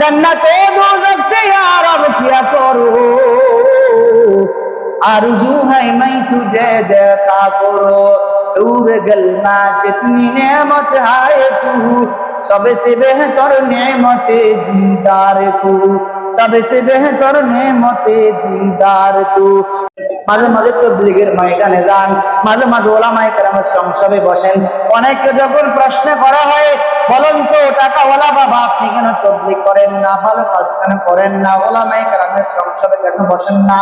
जन्नत दोजख से यार अब क्या करो आरजू है मैं तुझे देखा करो दूर गलना जितनी नेमत है तू सबसे बेहतर नेमत दीदार तू सबसे बेहतर नेमत दीदार तू মাঝে মাঝে তবলিগের ময়দানে যান মাঝে মাঝে ওলামাই কেরামের সংসদে বসেন অনেককে যখন প্রশ্ন করা হয় তো, টাকাওয়ালা আপনি কেন করেন না? ভালো কাজ কেন করেন না? ওলামাই কেরামের সংসদে কেন বসেন না?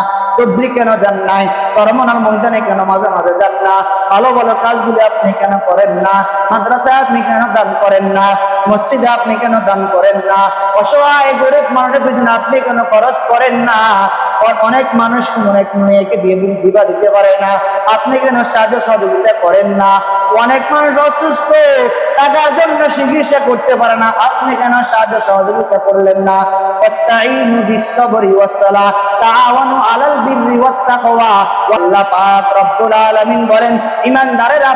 কেন যান নাই? সরমনার ময়দানে কেন মাঝে মাঝে যান না? ভালো ভালো কাজগুলি আপনি কেন করেন না? মাদ্রাসায় আপনি কেন দান করেন না? মসজিদে আপনি কেন দান করেন না? অসহায়, গরিব মানুষের পিছনে আপনি কেন খরচ করেন না? অনেক মানুষ অনেক মেয়েকে বিবাহ দিতে পারে না। আপনি কেন সাহায্য সহযোগিতা করেন না? অনেক মানুষ অসুস্থ। টাকার জন্য চিকিৎসা করতে পারে না। আপনি কেন সাহায্য সহযোগিতা করলেন না? আলাল বলেন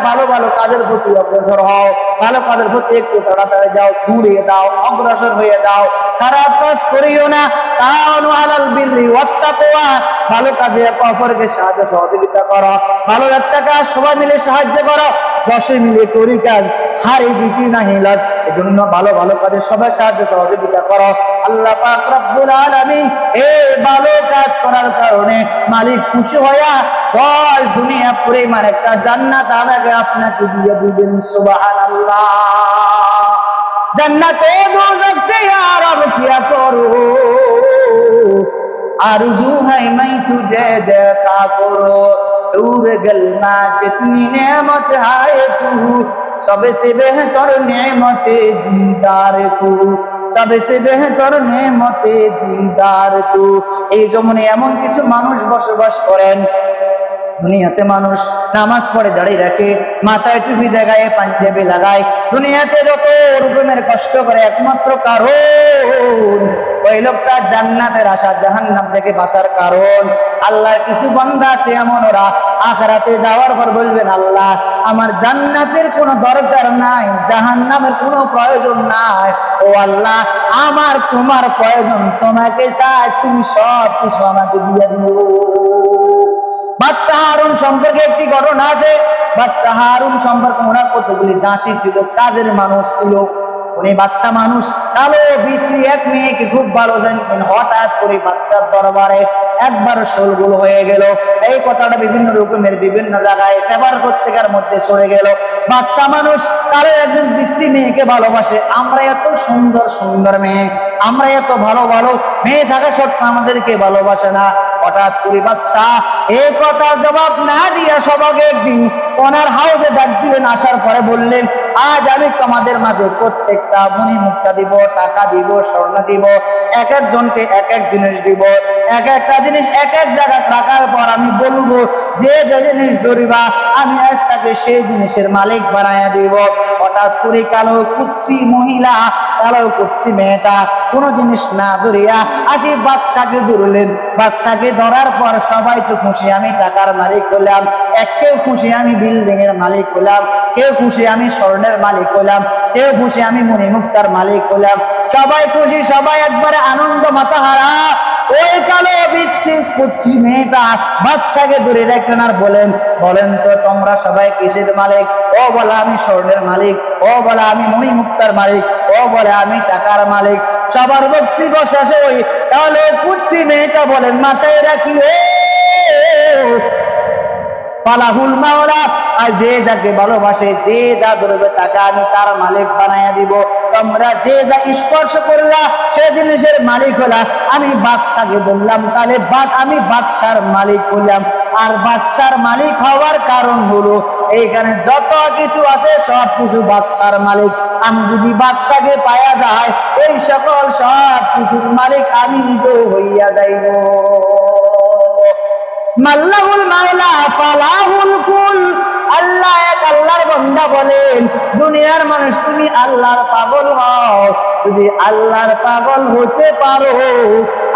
ভালো ভালো কাজের প্রতি অগ্রসর ভালো কাজের প্রতি একটু তাড়াতাড়ি যাও যাও, অগ্রসর হয়ে যাও। খারাপ কাজ করিও না। আলাল ভালো কাজে অপরকে সাহায্য সহযোগিতা করো। ভালো একটা কাজ সবাই মিলে সাহায্য করো। বসে মিলে করি কাজ, হারে জিতি হিলাজ এই এজন্য ভালো ভালো কাজে সবাই সাহায্য সহযোগিতা করো। আল্লাহ পাক রব্বুল আলামিন এই ভালো কাজ করার কারণে মালিক খুশি হইয়া দশ দুনিয়া পুরে মানে একটা জান্নাত আমাকে আপনাকে দিয়ে দিবেন সুবাহ জান্নাতে দোজখ সে আরাম কিয়া করো। আরজু হাই মাই তুজে দেখা করো। दूर गलना जितनी नेमत है तू सबसे बेहतर नेमत दीदार तू सबसे বেহতর নেমতে দিদার তু এই জমনে এমন কিছু মানুষ বসবাস করেন দুনিয়াতে মানুষ নামাজ পড়ে দাঁড়িয়ে রাখে, মাথায় টুপি দেখায়, পাঞ্জাবি লাগায়। দুনিয়াতে যত রকমের কষ্ট করে, একমাত্র কারণ ওই লোকটা জান্নাতের আশা, জাহান্নাম থেকে বাঁচার কারণ। আল্লাহর কিছু বান্দা আছে এমন ওরা। আখরাতে যাওয়ার পর বলবেন, আল্লাহ, আমার জান্নাতের কোনো দরকার নাই, জাহান্নামের কোনো প্রয়োজন নাই। ও আল্লাহ, আমার তোমার প্রয়োজন, তোমাকে চাই, তুমি সব কিছু আমাকে দিয়ে দিও। বাচ্চা হারুন সম্পর্কে একটি ঘটনা আছে। বাচ্চা হারুন সম্পর্কে ওনার কতগুলি দাসী ছিল, কাজের মানুষ ছিল, উনি বাচ্চা মানুষ। কালো বিশ্রী এক মেয়েকে খুব ভালো জানতেন। হঠাৎ করে বাচ্চার দরবারে একবার শোলগুল হয়ে গেল। এই কথাটা বিভিন্ন রকমের বিভিন্ন জায়গায় পেপার পত্রিকার মধ্যে চলে গেল। বাচ্চা মানুষ কালো একজন বিশ্রী মেয়েকে ভালোবাসে। আমরা এত সুন্দর সুন্দর মেয়ে। আমরা এত ভালো ভালো মেয়ে থাকা সত্ত্বেও আমাদেরকে ভালোবাসে না। হঠাৎ করে বাচ্চা এই কথার জবাব না দিয়া সবাকে একদিন ওনার হাউসে ডাক দিলেন, আসার পরে বললেন, আজ আমি তোমাদের মাঝে প্রত্যেকটা মনি মুক্তা দিব, টাকা দিব, স্বর্ণ দিব, এক একজনকে এক এক জিনিস দিব, এক একটা জিনিস এক এক জায়গায় রাখার পর আমি বলব, যে যে জিনিস ধরিবা, আমি আজ তাকে সেই জিনিসের মালিক বানাইয়া দিব। হঠাৎ করে কালো কুচ্ছি মহিলা, কালো কুচ্ছি মেয়েটা কোনো জিনিস না ধরিয়া আসি বাচ্চাকে ধরলেন। বাচ্চাকে ধরার পর সবাই তো খুশি, আমি টাকার মালিক হলাম। এক কেউ খুশি, আমি বিল্ডিং এর মালিক হলাম। কেউ খুশি, আমি স্বর্ণের মালিক হলাম। কেউ খুশি, আমি মণিমুক্তার মালিক হলাম। সবাই খুশি, সবাই একবারে আনন্দ মাতাহারা। ওই কালো বিচ্ছি পুচ্ছি মেয়েটা বাচ্চাকে ধরে রাখলেন আর বলেন বলেন তো তোমরা সবাই কিসের মালিক? ও বলা আমি স্বর্ণের মালিক, ও বলা আমি মণিমুক্তার মালিক। ও বলে, আমি টাকার মালিক। সবার বক্তব্য শেষ ওই তাহলে কুচি মেয়েটা বলেন মাথায় রাখি ও ফালাহুল মাওলা আর যে যাকে ভালোবাসে, যে যা ধরবে তাকে আমি তার মালিক বানাইয়া দিব। তোমরা যে যা স্পর্শ করলা, সে জিনিসের মালিক হলা। আমি বাচ্চাকে ধরলাম, তাহলে বাদ, আমি বাদশার মালিক হলাম আর বাদশার মালিক হওয়ার কারণ হলো, এইখানে যত কিছু আছে, সব কিছু বাদশার মালিক। আমি যদি বাচ্চাকে পায়া যায় এই সকল সব কিছুর মালিক আমি নিজেও হইয়া যাইব। মাল্লাহুল মাওলা, ফালাহুল কুল আল্লাহ এক আল্লাহর বন্ধা বলেন দুনিয়ার মানুষ তুমি আল্লাহর পাগল হও। যদি আল্লাহর পাগল হতে পারো,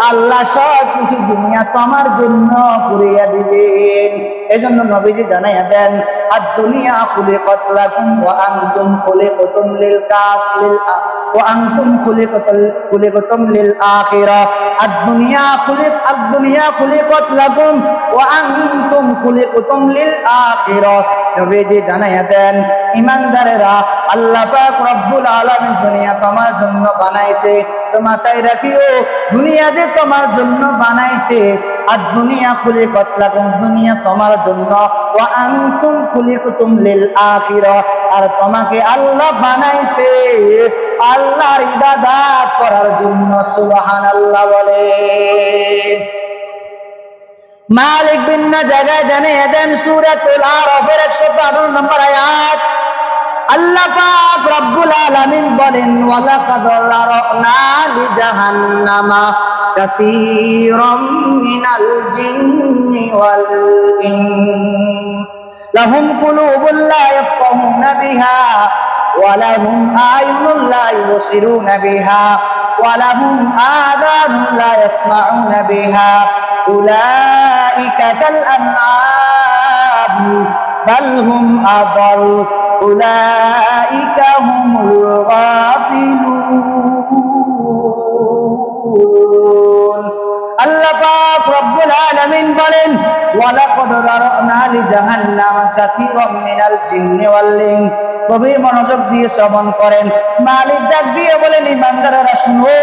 আল্লাহ সব কিছু দুনিয়া তোমার জন্য করিয়া দিবেন। এজন্য নবীজি জানাইয়া দেন আর দুনিয়া খুলে কতলাকুম ও আংতুম খুলে কতুম লিল কাফ, লিল ও আংতুম খুলে কতল খুলে কতুম লিল আখিরা। আর দুনিয়া খুলে আর দুনিয়া খুলে কতলাকুম ও আংতুম খুলে কতুম লিল আখিরা। নবীজি জানাইয়া দেন, ইমানদারেরা, আল্লাহ পাক রব্বুল আলামিন দুনিয়া তোমার জন্য বানাইছে। তো মাথায় রাখিও, দুনিয়া যে তোমার জন্য বানাইছে, আর দুনিয়া খুলে কতলাকুম দুনিয়া তোমার জন্য। ও আনতুম খুলিকুতুম লিল আখিরা, আর তোমাকে আল্লাহ বানাইছে। আল্লাহর ইবাদত করার জন্য, সুবহানাল্লাহ বলেন। মালিক ভিন্ন জায়গায় জানিয়ে দেন, সুরাতুল আরফের 118 নম্বর আয়াত। আল্লাহ পাক রব্বুল আলামিন বলেন ওয়ালাকাদ যারানা লি জাহান্নামা কাসীরাম মিনাল জিন্নি ওয়াল ইনস লাহুম কুলুবুল লা ইয়াফকাহুনা বিহা ওয়ালাহুম আয়ুনুল লা ইউবসিরুনা বিহা ওয়ালাহুম আযানুল লা ইয়াসমাউনা বিহা উলাইকা কাল আনআম বাল হুম আদাল أولئك هم الغافلون আল্লাহ পাক রব্বুল আলামিন বলেন ওয়ালাকাদ যারানা লি জাহান্নামা কাসীরাম মিনাল জিন্নি ওয়াল ইনস গভীর মনোযোগ দিয়ে শ্রবণ করেন মালিক ডাক দিয়ে বলেন ইমানদারেরা শুনো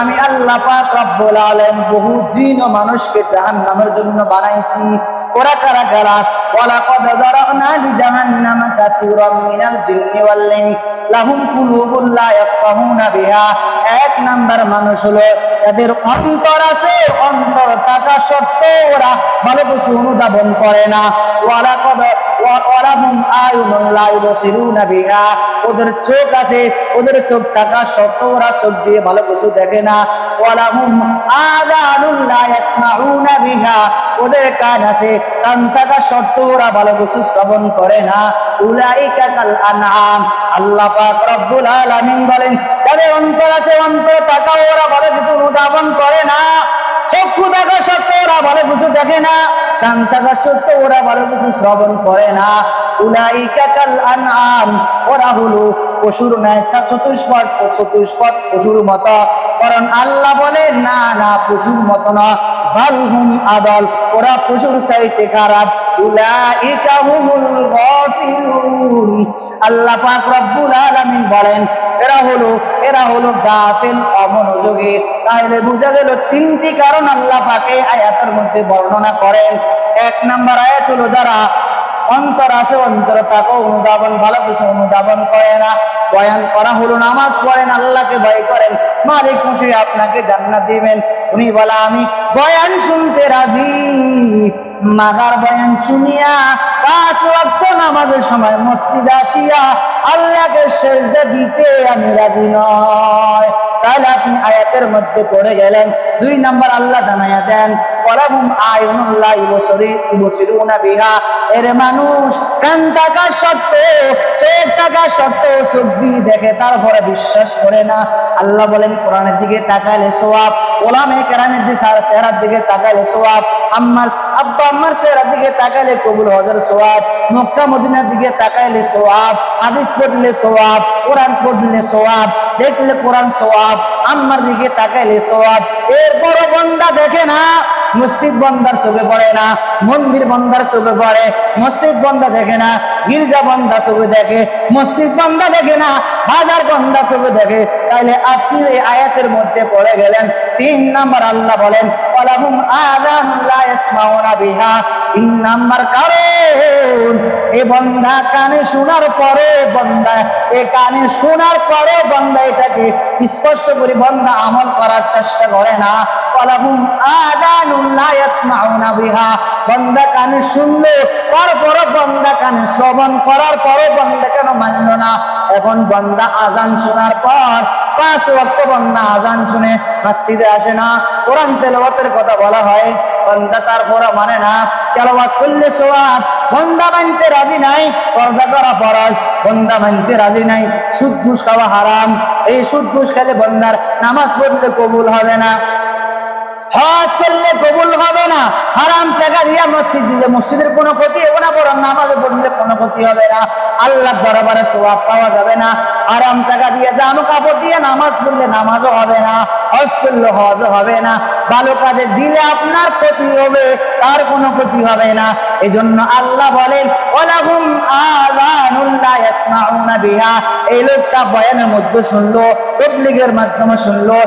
আমি আল্লাহ পাক রব্বুল আলামিন বহু জিন ও মানুষকে জাহান্নামের জন্য বানাইছি। ওরা কারা কারা? ওয়ালাকাদ লি জাহান্নামা কাসীরাম মিনাল জিন্নি ওয়াল ইনস। লাহুম কুলুবুন লা ইয়াফকাহুনা বিহা। এক নাম্বার মানুষ হলো তাদের অন্তর আছে, অন্তর থাকা সত্ত্বেও ওরা ভালো কিছু অনুধাবন করে না। ওয়ালাকাদ ওদের চোখ আছে, ওদের চোখ থাকা সত্ত্বেও ওরা চোখ দিয়ে ভালো কিছু দেখে না। ওদের কান আছে, কান থাকা সত্ত্বেও ওরা ভালো কিছু শ্রবণ করে না। উলাইকা কাল আল্লাহ পাক রব্বুল আলামিন বলেন, তাদের অন্তর আছে, অন্তর থাকা ওরা ভালো কিছু অনুধাবন করে না। চক্ষু দেখা সত্ত্বেও ওরা ভালো কিছু দেখে না। কান থাকা সত্ত্বেও ওরা ভালো কিছু শ্রবণ করে না। উলাইকা কাল আনআম, ওরা হলো পশুর ন্যায় চতুষ্পদ চতুষ্পদ পশুর মত। কারণ আল্লাহ বলে, না না, পশুর মত না। বালহুম আদল, ওরা পশুর চাইতে খারাপ। আয়াতের মধ্যে বর্ণনা করেন। এক নাম্বার আয়াত হলো, যারা অন্তর আছে, অন্তর তাকে অনুধাবন, ভালো কিছু অনুধাবন করে না। বয়ান করা হলো, নামাজ পড়েন, আল্লাহকে ভয় করেন। মালিক খুশি আপনাকে জান্নাত দিবেন। উনি বলা, আমি বয়ান শুনতে রাজি। মাগার বয়ান শুনিয়া পাঁচ রক্ত নামাজের সময় মসজিদ আসিয়া আল্লাহকে সেজদা দিতে আমি রাজি নয়। তাহলে আপনি আয়াতের মধ্যে পড়ে গেলেন দুই নাম্বার আল্লাহ জানাইয়া দেন, ওয়ালাহুম আয়ুনুল্লাহ বিহা। এর মানুষ, কান টাকা সত্ত্বেও চোখ টাকা সত্ত্বেও চোখ দিয়ে দেখে, তারপরে বিশ্বাস করে না। আল্লাহ বলেন, কোরআনের দিকে তাকাইলে সোয়াব ওলামে কেরামের দিকে চেহারার দিকে তাকাইলে সোয়াব, আম্মার, আব্বা আম্মার চেহারার দিকে তাকাইলে কবুল হজর সোয়াব, মক্কা মদিনার দিকে তাকাইলে সোয়াব, হাদিস পড়লে সোয়াব, কোরআন পড়লে সোয়াব, দেখলে কোরআন সোয়াব, আম্মার দিকে তাকাইলে সোয়াব এরপর বন্দা দেখে না, মসজিদ বন্দার চোখে পড়ে না, মন্দির বন্দার চোখে পড়ে, মসজিদ বন্দা দেখে না গির্জা বন্দা চোখে দেখে, মসজিদ বন্দা দেখে না, বাজার বন্ধা চোখে দেখে। তাইলে আপনি এই আয়াতের মধ্যে পড়ে গেলেন, তিন নাম্বার আল্লাহ বলেন বিহা। তিন নাম্বার এ কানে শোনার পরে এ কানে শোনার পরে এটাকে স্পষ্ট করে বন্দা আমল করার চেষ্টা করে না। ওয়ালাহুম আযানুন লা ইয়াসমাউনা বিহা। বন্দা কানে শুনলো বন্দা শ্রবণ করার বন্দা মানল না? এখন বন্দা আজান শোনার পর পাঁচ ওয়াক্ত বন্দা আজান শুনে মসজিদে আসে না। কোরআন তেলাওয়াতের কথা বলা হয়, বন্দা মানে না। তেলাওয়াত করলে সোয়াব বন্দা মানতে রাজি নাই, পর্দা করা ফরজ, বন্দা মানতে রাজি নাই। সুদ ঘুষ খাওয়া হারাম, এই সুদ ঘুষ খেলে বন্দার নামাজ পড়লে কবুল হবে না। হজ করলে কবুল হবে না। হারাম টাকা দিয়া মসজিদ দিলে মসজিদের কোনো ক্ষতি হবে না, বরং নামাজে পড়লে কোনো ক্ষতি হবে না। আল্লাহ দরবারে সোয়াব পাওয়া যাবে না। হারাম টাকা দিয়ে জামা কাপড় দিয়ে নামাজ পড়লে নামাজও হবে না, হজ করলে হজও হবে না। ভালো কাজে দিলে আপনার ক্ষতি হবে, তার কোনো ক্ষতি হবে না। এজন্য আল্লাহ বলেন ওলাহুম আযানুল্লাহ ইয়াসমাউনা বিহা। এই লোকটা বয়ানের মধ্যে শুনলো, তবলিগের মাধ্যমে শুনলো,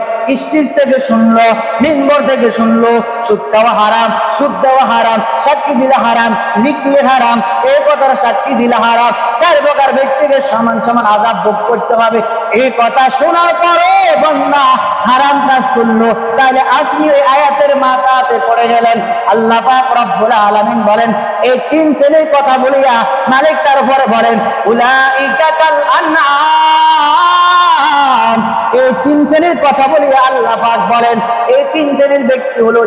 স্টেজ থেকে শুনলো, মিম্বর থেকে শুনলো, সুদ খাওয়া হারাম, সুদ দেওয়া হারাম, সাক্ষী দিলে হারাম, লিখলে হারাম এই কথার সাক্ষী দিলে হারাম, চার প্রকার ব্যক্তিকে সমান সমান আজাব ভোগ করতে হবে। এই কথা শোনার পরে বন্দা হারাম কাজ করল। তাহলে আপনি ওই আয়াতের মাথাতে পড়ে গেলেন। আল্লাহ রব্বুল আলামিন বলেন এই তিন শ্রেণির কথা বলিয়া মালিক তার উপরে বলেন, উলাইকা কাল আনআম। এই তিন শ্রেণির কথা বলিয়া আল্লাহ পাক বলেন, এই তিন শ্রেণির ব্যক্তি হলো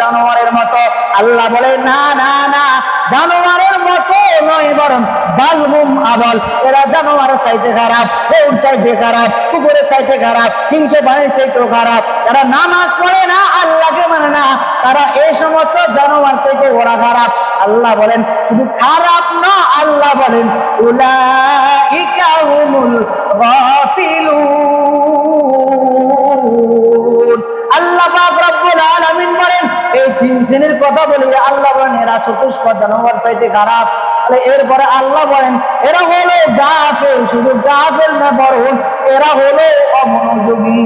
জানোয়ারের মতো। আল্লাহ বলে, না না না, জানোয়ারের মতো নয়, বরং বালমুম আদল। এরা জানোয়ারের চাইতে খারাপ গৌর খারাপ, কুকুরের চাইতে খারাপ হিংসে বাণীর চাইতেও খারাপ। তারা নামাজ পড়ে না, আল্লাহকে মানে না। তারা এই সমস্ত জানোয়ার থেকে ওরা খারাপ। আল্লাহ বলেন, শুধু খারাপ না, আল্লাহ বলেন, উলাইকা হুমুল গাফিলুন। আল্লাহ আলামিন বলেন, এই তিন শ্রেণির কথা বলে আল্লাহ বলেন, এরা চতুষ্পদ জানোয়ার চাইতে খারাপ। এরপরে আল্লাহ বলেন, এরা হলো গাফেল, শুধু গাফেল না, বরং এরা হলো অমনোযোগী।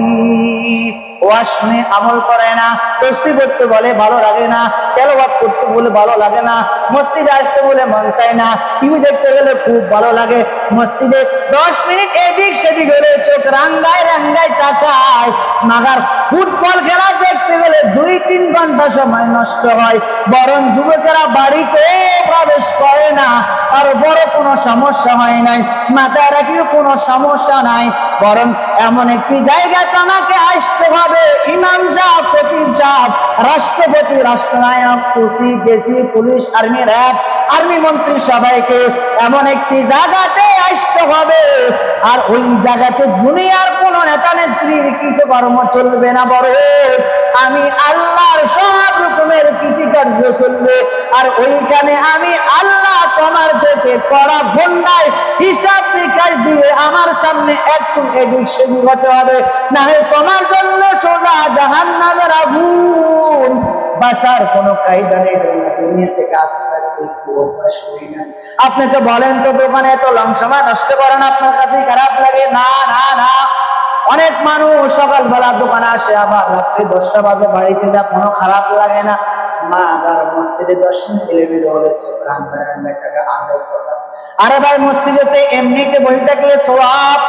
ওয়াজ শুনে আমল করে না তসি করতে বলে ভালো লাগে না তেলবাদ করতে বলে ভালো লাগে না, মসজিদে আসতে বলে মন চায় না, টিভি দেখতে গেলে খুব ভালো লাগে। মসজিদে দশ মিনিট এদিক সেদিক হলে চোখ রাঙ্গায় রাঙ্গায় তাকায়। মাগার ফুটবল খেলা দেখতে গেলে দুই তিন ঘণ্টা সময় নষ্ট হয়। বরং যুবকেরা বাড়িতে প্রবেশ করে না আর বড় কোনো সমস্যা হয় নাই, মাথায় রাখিও কোনো সমস্যা নাই। বরং এমন একটি জায়গায় তোমাকে আসতে হবে। ইমাম জাত জাত, রাষ্ট্রপতি, রাষ্ট্রনায়ক, OC DC police, army RAB, army মন্ত্রী সবাইকে এমন একটি জায়গাতে আসতে হবে। আর ওই জায়গাতে দুনিয়ার কোন নেতা নেত্রীর কৃতকর্ম চলবে না বড়। আমি আল্লাহর সব রকমের কৃতিকার্য চলবে। আর ওইখানে আমি আল্লাহ তোমার থেকে কড়া ঘন্টায় হিসাব নিকাশ দিয়ে আমার সামনে একশো এদিক সেদিক হতে হবে। না হয় তোমার জন্য সোজা জাহান নামের আগুন। বাসার কোনো কায়দা নেই দুনিয়া থেকে আস্তে আস্তে একটু অভ্যাস করি না। আপনি তো বলেন তো দোকানে এত লং সময় নষ্ট করেন আপনার কাছে খারাপ লাগে? না না না। অনেক মানুষ সকালবেলা দোকানে আসে, আবার রাত্রি দশটা বাজে, বাড়িতে যা কোনো খারাপ লাগে না। মা আবার মসজিদে দশ মিনিট এলে বের হলে রান বেড়ান তাকে আগের কথা আরে ভাই মসজিদেতে এমনিতে বসে থাকলে সোয়াব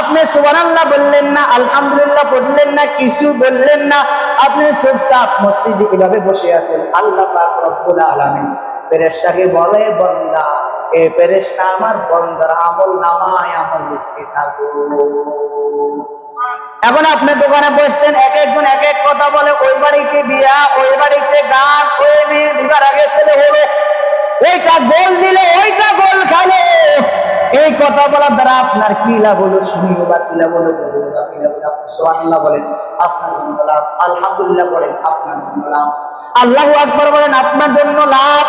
আপনি সুবহানাল্লাহ বললেন না, আলহামদুলিল্লাহ পড়লেন না, কিছু বললেন না, আপনি চুপচাপ মসজিদে এভাবে বসে আছেন। আল্লাহ পাক রব্বুল আলামিন ফেরেশতাকে বলে, বান্দা, এ ফেরেশতা আমার বন্দার আমল নামায় আমল লিখতে থাকো। এখন আপনি দোকানে বসছেন, এক একজন এক এক কথা বলে, ওই বাড়িতে বিয়া, ওই বাড়িতে গান, ওই মেয়ে বিবার আগে ছেলে হলো, ওইটা গোল দিলে ওইটা গোল খালো এই কথা বলার দ্বারা আপনার কি লাভ হলো? শুনিও বা কি লাভ হলো? বলব বা কি লাভ হলো? আপনি সুবহানাল্লাহ বলেন, আপনার জন্য লাভ। আলহামদুলিল্লাহ বলেন, আপনার জন্য লাভ। আল্লাহু আকবার বলেন, আপনার জন্য লাভ।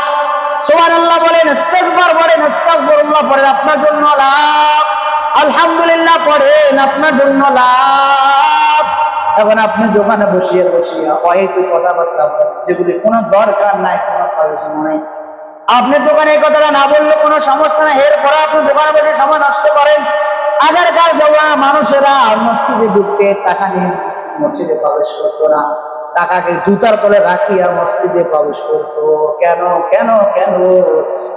সুবহানাল্লাহ বলেন, ইস্তেগফার বলেন আস্তাগফিরুল্লাহ বলেন আপনার জন্য লাভ। আলহামদুলিল্লাহ পড়েন, আপনার জন্য লাভ। এখন আপনি দোকানে বসিয়ে বসিয়া অহেতু কথাবার্তা বলেন, যেগুলি কোনো দরকার নাই, কোনো প্রয়োজন নাই। আপনি দোকানে এই কথাটা না বললে কোনো সমস্যা নাই। এরপরে আপনি দোকানে বসে সময় নষ্ট করেন। আগেরকার জমা মানুষেরা মসজিদে ঢুকতে টাকা নিয়ে মসজিদে প্রবেশ করতো না। টাকাকে জুতার তলে রাখিয়া মসজিদে প্রবেশ করতো। কেন কেন কেন?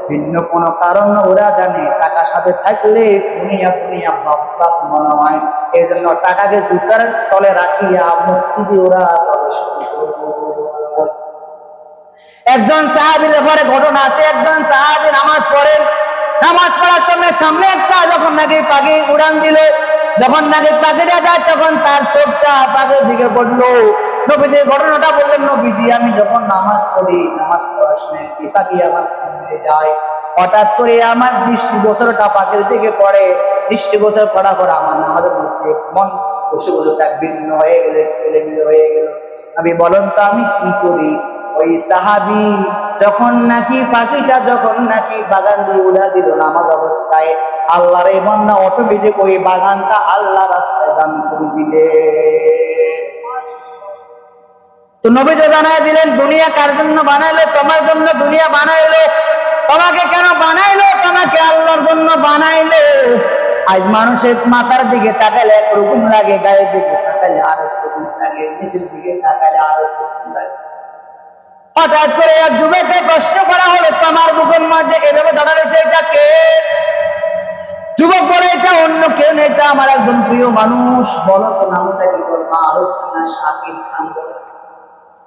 ভিন্ন কোনো কারণ ওরা জানে। টাকা সাথে থাকলে দুনিয়া দুনিয়া বাপ বাপ মনে হয়। এই জন্য টাকাকে জুতার তলে রাখিয়া মসজিদে ওরা প্রবেশ করতো। একজন সাহাবির ব্যাপারে ঘটনা আছে, একজন সাহাবি নামাজ পড়েন নামাজ পড়ার সময় সামনে একটা যখন নাকি পাখি উড়ান দিল, যখন নাকি পাখিটা যায়, তখন তার চোখটা পাখির দিকে পড়ল। নবীজি ঘটনাটা বললেন, নবীজি, আমি যখন নামাজ পড়ি, নামাজ পড়ার সময় একটি পাখি আমার সামনে যায়? হঠাৎ করে আমার দৃষ্টি গোচরটা পাখির দিকে পড়ে। দৃষ্টি গোচর পড়ার পর আমার নামাজের মধ্যে মন গোচরটা ভিন্ন হয়ে গেলে হয়ে গেল। আমি বলেন তো, আমি কি করি? ওই সাহাবি যখন নাকি পাখিটা যখন নাকি বাগান দিয়ে উড়া দিল নামাজ অবস্থায়, আল্লাহর এই বান্দা অটোমেটিক ওই বাগানটা আল্লাহ রাস্তায় দান করে দিলে। তো জানাই দিলেন, দুনিয়া কার জন্য তোমার জন্য দুনিয়া বানাইলো। তোমাকে কেন বানাইলো? তোমাকে আল্লাহর জন্য বানাইলো। আজ মানুষের মাথার দিকে তাকালে একরকম লাগে, গায়ের দিকে তাকালে আরও লাগে, নিচের দিকে তাকালে আরও লাগে। হঠাৎ করে এক যুবককে প্রশ্ন করা হলো, তোমার বুকের মধ্যে এভাবে দাঁড়ালেছে এটা কে? যুবক বলে, এটা অন্য কেউ নেই, এটা আমার একজন প্রিয় মানুষ। বলো তো নামটা কি বলব? আরও না শাকিব খান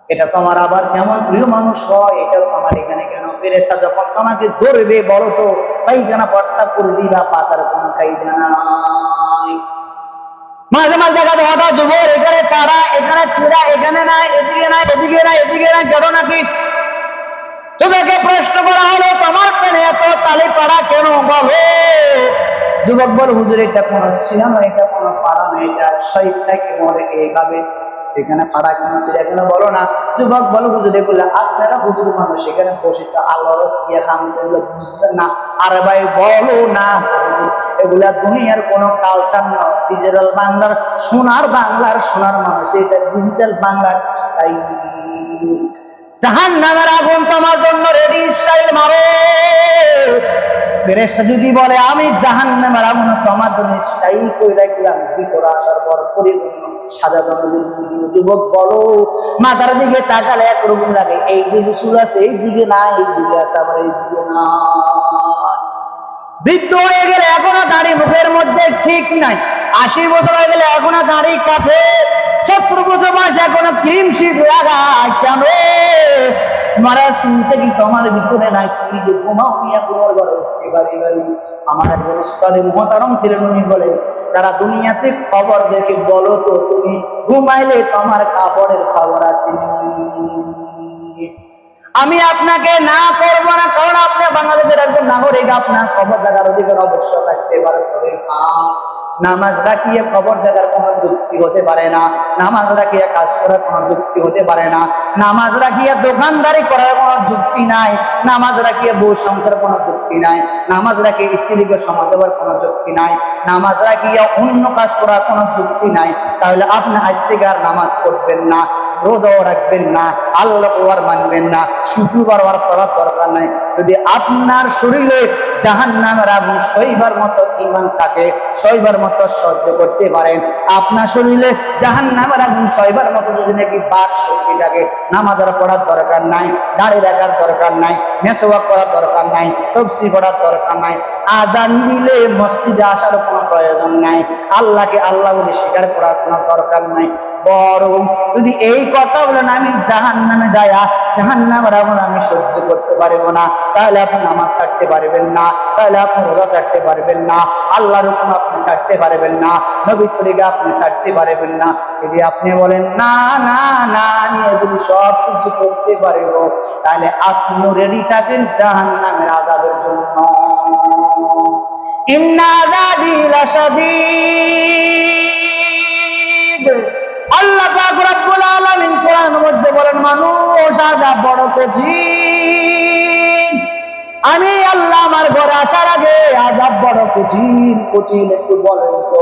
এটা তোমার আবার কেমন প্রিয় মানুষ হয়? এটা তোমার এখানে কেন ফেরেস্তা যখন তোমাকে ধরবে বলো তো পাইখানা প্রস্তাব করে দিবা পাশার কোন কাইদা নাই। মাঝে মাঝে দেখা যায়, হঠাৎ যুবর এখানে পাড়া, এখানে ছিড়া, এখানে নাই, এদিকে নাই এদিকে নাই এদিকে নাই কেন নাকি যুবকে প্রশ্ন করা হলো, তোমার পেনে এত তালি পাড়া কেন বলো? যুবক বল, হুজুর, এটা কোনো সিনেমা, এটা কোনো পাড়া নয়, এটা স্বেচ্ছায় কেমন এইভাবে এখানে পাড়া কেন এখানে বলো না, যুবক বলো, হুজুর এগুলো আপনারা হুজুর মানুষ, এখানে বসে তো আল্লাহ রস্তিয়া খান বুঝবেন না। আর ভাই, বলো না এগুলা দুনিয়ার কোনো কালচার না ডিজিটাল বাংলার, সোনার বাংলার, সোনার মানুষ, এটা ডিজিটাল বাংলার জাহান নামের আগুন তোমার জন্য রেডি স্টাইল মারো। ফেরেশতা যদি বলে, আমি জাহান নামের আগুন তোমার জন্য স্টাইল করে রাখলাম ভিতরে আসার পর পরিপূর্ণ সাদা যুবক বলো, মাথার দিকে তাকালে একরকম লাগে, এই দিকে চুল আছে, এই দিকে না এই দিকে আছে এই দিকে না বৃদ্ধ হয়ে গেলে এখনও দাড়ি মুখের মধ্যে ঠিক নাই। আশি বছর হয়ে গেলে এখনও দাড়ি কাটে চক্র বছর মাস এখনও ক্রিম শিট লাগায় কেন চিন্তা কি? তোমার ভিতরে নাই। তুমি যে ঘুমার ঘরে উঠতে পারি আমার একজন উস্তাদে ছিলেন উনি বলেন তারা দুনিয়াতে খবর দেখে বলো তো তুমি ঘুমাইলে তোমার কাপড়ের খবর আমি আপনাকে না করব না কারণ আপনি বাংলাদেশের একজন নাগরিক আপনার খবর দেখার অধিকার অবশ্য থাকতে পারে। তবে হ্যাঁ, নামাজ রাখিয়ে খবর দেখার কোনো যুক্তি হতে পারে না, নামাজ রাখিয়ে কাজ করার কোনো যুক্তি হতে পারে না, নামাজ রাখিয়ে দোকানদারি করার কোনো যুক্তি নাই, নামাজ রাখিয়ে বউ সংসার কোনো যুক্তি নাই, নামাজ রাখিয়ে স্ত্রীকে সময় দেওয়ার কোনো যুক্তি নাই, নামাজ রাখিয়ে অন্য কাজ করার কোনো যুক্তি নাই, তাহলে আপনি আজ থেকে আর নামাজ পড়বেন না, রোজাও রাখবেন না আল্লাহ মানবেন না, শুক্রবার আর পড়ার দরকার নাই। যদি আপনার শরীরে জাহান নামের আগুন সইবার মতো ইমান থাকে, সইবার মতো সহ্য করতে পারেন। আপনার শরীরে জাহান নামের আগুন সইবার মতো যদি নাকি বাক শক্তি থাকে নামাজ আর পড়ার দরকার নাই, দাড়ি রাখার দরকার নাই মেসোয়াক করার দরকার নাই তফসি পড়ার দরকার নাই, আজান দিলে মসজিদে আসার কোনো প্রয়োজন নাই, আল্লাহকে আল্লাহ বলে স্বীকার করার কোনো দরকার নাই। বরং যদি এই কথা বলেন, আমি জাহান নামে যায়া জাহান নামের আগুন আমি সহ্য করতে পারব না। তাহলে আপনি নামাজ ছাড়তে পারবেন না, তাহলে আপনি রোজা ছাড়তে পারবেন না, আল্লাহর হুকুম আপনি ছাড়তে পারবেন না, নবীর তরিকা আপনি ছাড়তে পারবেন না। যদি আপনি বলেন, না না না, আমি এগুলি সব কিছু করতে পারব, তাহলে আপনিও রেডি থাকেন জাহান নামের আজাবের জন্য আল্লাহ মধ্যে বলেন, মানুষ আজাব বড় কঠিন। আমি আল্লাহ আমার ঘরে আসার আগে আজাব বড় কঠিন কঠিন একটু বলেন তো।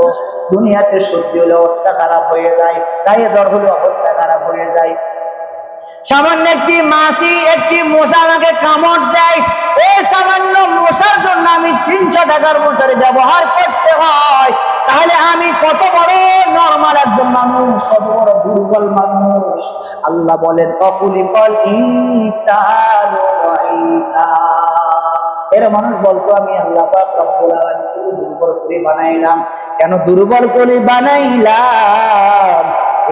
দুনিয়াতে সত্যি হলে অবস্থা খারাপ হয়ে যায়, গায়ে জ্বর হলে অবস্থা খারাপ হয়ে যায়। সামান্য একটি মাসি, একটি মশা আমাকে কামড় দেয়। এই সামান্য মশার জন্য আমি তিনশো টাকার মশারি ব্যবহার করতে হয়। তাহলে আমি কত বড় নর্মাল একজন মানুষ, কত বড় দুর্বল মানুষ। আল্লাহ বলেন অকুলি কল ইনসান এর মানুষ বলতো, আমি আল্লাহ দুর্বল করে বানাইলাম। কেন দুর্বল করে বানাইলাম?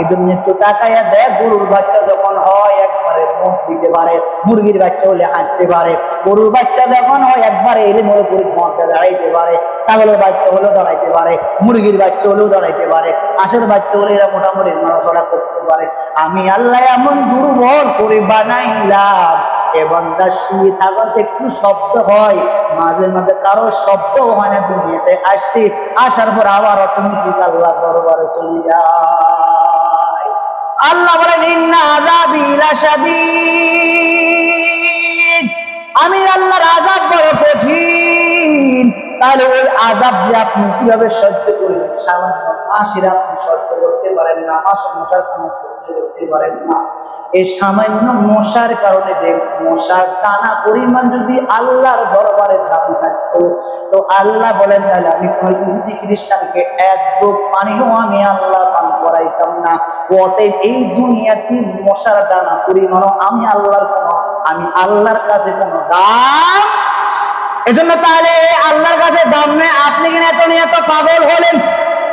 এই জন্য একটু তাকাইয়া দেখ, গরুর বাচ্চা যখন হয়, একবারে মুখ দিতে পারে, মুরগির বাচ্চা হলে হাঁটতে পারে। গরুর বাচ্চা যখন হয়, একবারে এলে মনে করে ঘণ্টা দাঁড়াইতে পারে, ছাগলের বাচ্চা হলেও দাঁড়াইতে পারে, মুরগির বাচ্চা হলেও দাঁড়াইতে পারে, হাঁসের বাচ্চা হলে এরা মোটামুটি নড়াচড়া করতে পারে। আমি আল্লাহ এমন দুর্বল করে বানাইলাম এবং তার শুয়ে থাকাতে একটু শব্দ হয়। মাঝে মাঝে কারও শব্দ হয় না, দুনিয়াতে আসছি, আসার পর আবার অটোমেটিক আল্লাহ দরবারে চলে যায় আল্লাহ বলেন, ইন্না আমি আল্লাহর আযাব বড় কঠিন। তাহলে ওই আযাব আপনি কীভাবে সহ্য করবেন? সামান্য সহ্য করতে পারেন মশার কোনো সহ্য করতে পারেন না। এই সামান্য মশার কারণে যে মশার টানা পরিমাণ যদি আল্লাহর দরবারে দাম থাকতো, তো আল্লাহ বলেন, তাহলে আমি কোন ইহুদি খ্রিস্টানকে এক ডোব পানিও আমি আল্লাহ পান করাইতাম না। অতএব এই দুনিয়াতে মশার ডানা পরিমাণও আমি আল্লাহর কোনো, আমি আল্লাহর কাছে কোনো দাম এজন্য তাহলে আল্লাহর কাছে দাম নেই। আপনি কিনা এত নিয়ে এত পাগল হলেন?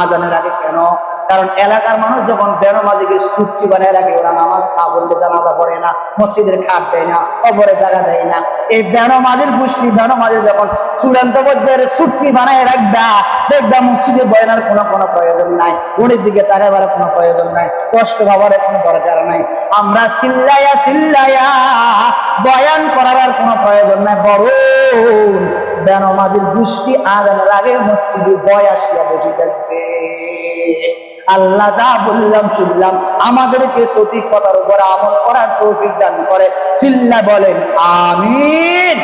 আজানের আগে কেন? কারণ এলাকার মানুষ যখন বেনমাজিকে সুক্তি বানায় রাখে, ওরা নামাজ না বললে জানাজা পড়ে না, মসজিদের খাট দেয় না অপরে জায়গা দেয় না। এই বেনমাজির গোষ্ঠী, বেনমাজির যখন চূড়ান্ত পর্যায়ের সুক্তি বানায় রাখবা দেখবা মসজিদে বয়ানোর কোনো কোনো প্রয়োজন নাই। গুণের দিকে তাকাবার কোনো প্রয়োজন নাই। কষ্ট ভাবার কোনো দরকার নাই। আমরা সিল্লাইয়া সিল্লাইয়া বয়ান করার কোনো প্রয়োজন নাই। বড় বেনমাজির গোষ্ঠী আজানের আগে মসজিদে বয় আসিয়া বসে থাকবে। আল্লাহ যা বললাম শুনলাম। আমাদেরকে সঠিক কথার উপর আমল করার তৌফিক দান করে। সিল্লা বলেন, আমিন।